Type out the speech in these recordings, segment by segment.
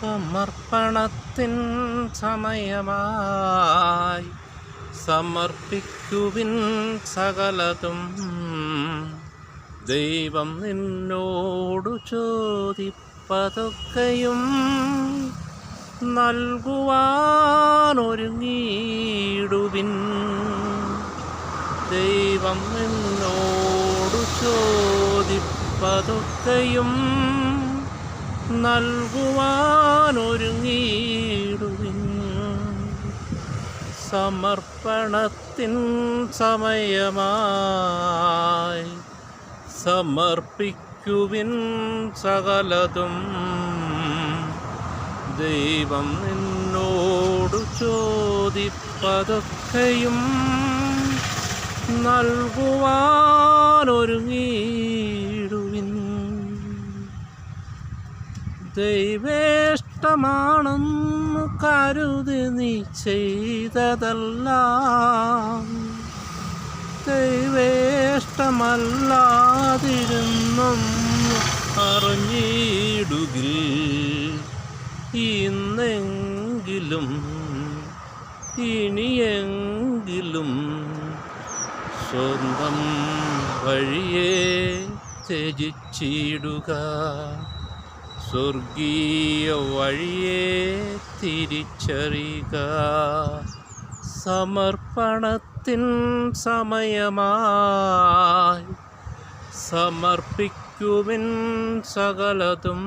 സമർപ്പണത്തിൻ സമയമായി സമർപ്പിക്കുവിൻ സകലതും. ദൈവം നിന്നോടു ചോദിപ്പതൊക്കെയും നൽകുവാനൊരുങ്ങിയിടുവിൻ. ദൈവം നിന്നോടു ചോദിപ്പതൊക്കെയും നൽകുവാനൊരുങ്ങിയിടുവിൻ. സമർപ്പണത്തിൻ സമയമായി സമർപ്പിക്കുവിൻ സകലതും. ദൈവം നിന്നോടു ചോദിപ്പതൊക്കെയും നൽകുവാനൊരുങ്ങിയിടുവിൻ ദൈവേഷ്ടമാണെന്ന് കരുതി നീ ചെയ്തതല്ല. ദൈവേഷ്ടമല്ലാതിരുന്നും അറിഞ്ഞിടുകിൽ ഇന്നെങ്കിലും ഇനിയെങ്കിലും സ്വന്തം വഴിയെ ത്യജിച്ചിടുക. സ്വർഗീയ വഴിയെ തിരിച്ചറിയുക. സമർപ്പണത്തിൻ സമയമായി സമർപ്പിക്കുവിൻ സകലതും.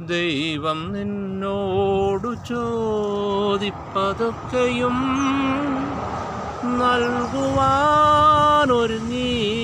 ദൈവം നിന്നോടു ചോദിപ്പതൊക്കെയും നൽകുവാനൊരുങ്ങി.